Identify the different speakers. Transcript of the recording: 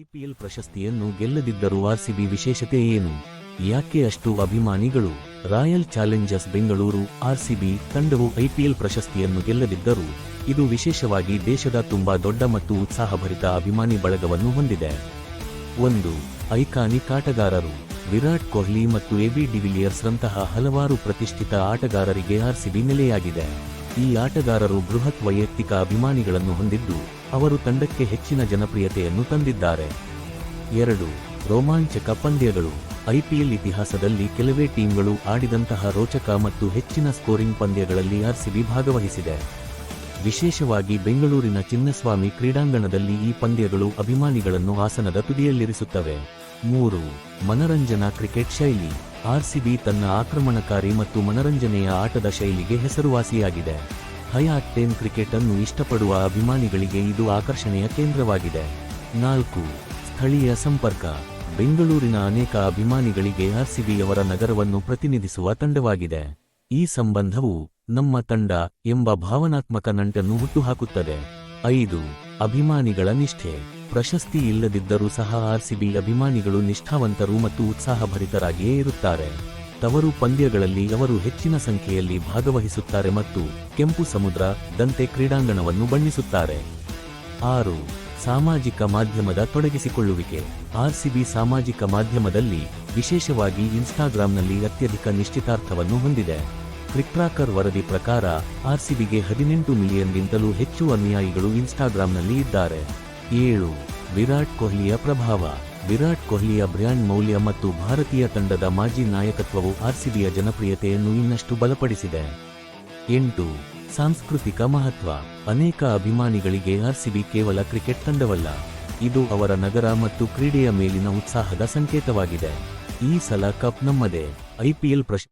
Speaker 1: IPL ಪ್ರಶಸ್ತಿಯನ್ನು ಗೆಲ್ಲದಿದ್ದರೂ RCB ವಿಶೇಷತೆ ಏನು? ಯಾಕೆ ಅಷ್ಟು ಅಭಿಮಾನಿಗಳು? ರಾಯಲ್ ಚಾಲೆಂಜರ್ಸ್ ಬೆಂಗಳೂರು ಆರ್ಸಿಬಿ ತಂಡವು ಐಪಿಎಲ್ ಪ್ರಶಸ್ತಿಯನ್ನು ಗೆಲ್ಲದಿದ್ದರೂ ಇದು ವಿಶೇಷವಾಗಿ ದೇಶದ ತುಂಬಾ ದೊಡ್ಡ ಮತ್ತು ಉತ್ಸಾಹಭರಿತ ಅಭಿಮಾನಿ ಬಳಗವನ್ನು ಹೊಂದಿದೆ. ಒಂದು ಐಕಾನಿಕ್ ಆಟಗಾರರು ವಿರಾಟ್ ಕೊಹ್ಲಿ ಮತ್ತು ಎಬಿ ಡಿವಿಲಿಯರ್ಸ್ ರಂತಹ ಹಲವಾರು ಪ್ರತಿಷ್ಠಿತ ಆಟಗಾರರಿಗೆ ಆರ್ಸಿಬಿ ನೆಲೆಯಾಗಿದೆ. ಈ ಆಟಗಾರರು ಬೃಹತ್ ವೈಯಕ್ತಿಕ ಅಭಿಮಾನಿಗಳನ್ನು ಹೊಂದಿದ್ದು ಅವರು ತಂಡಕ್ಕೆ ಹೆಚ್ಚಿನ ಜನಪ್ರಿಯತೆಯನ್ನು ತಂದಿದ್ದಾರೆ. ಎರಡು, ರೋಮಾಂಚಕ ಪಂದ್ಯಗಳು. ಐಪಿಎಲ್ ಇತಿಹಾಸದಲ್ಲಿ ಕೆಲವೇ ಟೀಮ್ಗಳು ಆಡಿದಂತಹ ರೋಚಕ ಮತ್ತು ಹೆಚ್ಚಿನ ಸ್ಕೋರಿಂಗ್ ಪಂದ್ಯಗಳಲ್ಲಿ ಆರ್ಸಿಬಿ ಭಾಗವಹಿಸಿದೆ. ವಿಶೇಷವಾಗಿ ಬೆಂಗಳೂರಿನ ಚಿನ್ನಸ್ವಾಮಿ ಕ್ರೀಡಾಂಗಣದಲ್ಲಿ ಈ ಪಂದ್ಯಗಳು ಅಭಿಮಾನಿಗಳನ್ನು ಆಸನದ ತುದಿಯಲ್ಲಿರಿಸುತ್ತವೆ. ಮೂರು, ಮನರಂಜನಾ ಕ್ರಿಕೆಟ್ ಶೈಲಿ. ಆರ್ಸಿಬಿ ತನ್ನ ಆಕ್ರಮಣಕಾರಿ ಮತ್ತು ಮನರಂಜನೆಯ ಆಟದ ಶೈಲಿಗೆ ಹೆಸರುವಾಸಿಯಾಗಿದೆ. ಹೈ ಆಕ್ಟೇನ್ ಕ್ರಿಕೆಟ್ ಅನ್ನು ಇಷ್ಟಪಡುವ ಅಭಿಮಾನಿಗಳಿಗೆ ಇದು ಆಕರ್ಷಣೆಯ ಕೇಂದ್ರವಾಗಿದೆ. ನಾಲ್ಕು, ಸ್ಥಳೀಯ ಸಂಪರ್ಕ. ಬೆಂಗಳೂರಿನ ಅನೇಕ ಅಭಿಮಾನಿಗಳಿಗೆ ಆರ್ಸಿಬಿಯವರ ನಗರವನ್ನು ಪ್ರತಿನಿಧಿಸುವ ತಂಡವಾಗಿದೆ. ಈ ಸಂಬಂಧವು ನಮ್ಮ ತಂಡ ಎಂಬ ಭಾವನಾತ್ಮಕ ನಂಟನ್ನು ಹುಟ್ಟುಹಾಕುತ್ತದೆ. ಐದು, ಅಭಿಮಾನಿಗಳ ನಿಷ್ಠೆ. ಪ್ರಶಸ್ತಿ ಇಲ್ಲದಿದ್ದರೂ ಸಹ ಆರ್ಸಿಬಿ ಅಭಿಮಾನಿಗಳು ನಿಷ್ಠಾವಂತರು ಮತ್ತು ಉತ್ಸಾಹಭರಿತರಾಗಿಯೇ ಇರುತ್ತಾರೆ. ತವರು ಪಂದ್ಯಗಳಲ್ಲಿ ಅವರು ಹೆಚ್ಚಿನ ಸಂಖ್ಯೆಯಲ್ಲಿ ಭಾಗವಹಿಸುತ್ತಾರೆ ಮತ್ತು ಕೆಂಪು ಸಮುದ್ರ, ದಂತೆ ಕ್ರೀಡಾಂಗಣವನ್ನು ಬಣ್ಣಿಸುತ್ತಾರೆ. ಆರು, ಸಾಮಾಜಿಕ ಮಾಧ್ಯಮದ ತೊಡಗಿಸಿಕೊಳ್ಳುವಿಕೆ. ಆರ್ಸಿಬಿ ಸಾಮಾಜಿಕ ಮಾಧ್ಯಮದಲ್ಲಿ ವಿಶೇಷವಾಗಿ ಇನ್ಸ್ಟಾಗ್ರಾಂನಲ್ಲಿ ಅತ್ಯಧಿಕ ನಿಶ್ಚಿತಾರ್ಥವನ್ನು ಹೊಂದಿದೆ. ಕ್ರಿಕ್ಟ್ರಾಕರ್ ವರದಿ ಪ್ರಕಾರ ಆರ್ಸಿಬಿಗೆ ಹದಿನೆಂಟು ಮಿಲಿಯನ್ಗಿಂತಲೂ ಹೆಚ್ಚು ಅನುಯಾಯಿಗಳು ಇನ್ಸ್ಟಾಗ್ರಾಂನಲ್ಲಿ ಇದ್ದಾರೆ. ಏಳು, ವಿರಾಟ್ ಕೊಹ್ಲಿಯ ಪ್ರಭಾವ. ವಿರಾಟ್ ಕೊಹ್ಲಿಯ ಬ್ರ್ಯಾಂಡ್ ಮೌಲ್ಯ ಮತ್ತು ಭಾರತೀಯ ತಂಡದ ಮಾಜಿ ನಾಯಕತ್ವವು ಆರ್ಸಿಬಿಯ ಜನಪ್ರಿಯತೆಯನ್ನು ಇನ್ನಷ್ಟು ಬಲಪಡಿಸಿದೆ. ಎಂಟು, ಸಾಂಸ್ಕೃತಿಕ ಮಹತ್ವ. ಅನೇಕ ಅಭಿಮಾನಿಗಳಿಗೆ ಆರ್ಸಿಬಿ ಕೇವಲ ಕ್ರಿಕೆಟ್ ತಂಡವಲ್ಲ, ಇದು ಅವರ ನಗರ ಮತ್ತು ಕ್ರೀಡೆಯ ಮೇಲಿನ ಉತ್ಸಾಹದ ಸಂಕೇತವಾಗಿದೆ. ಈ ಸಲ ಕಪ್ ನಮ್ಮದೇ. ಐಪಿಎಲ್ ಪ್ರಶ್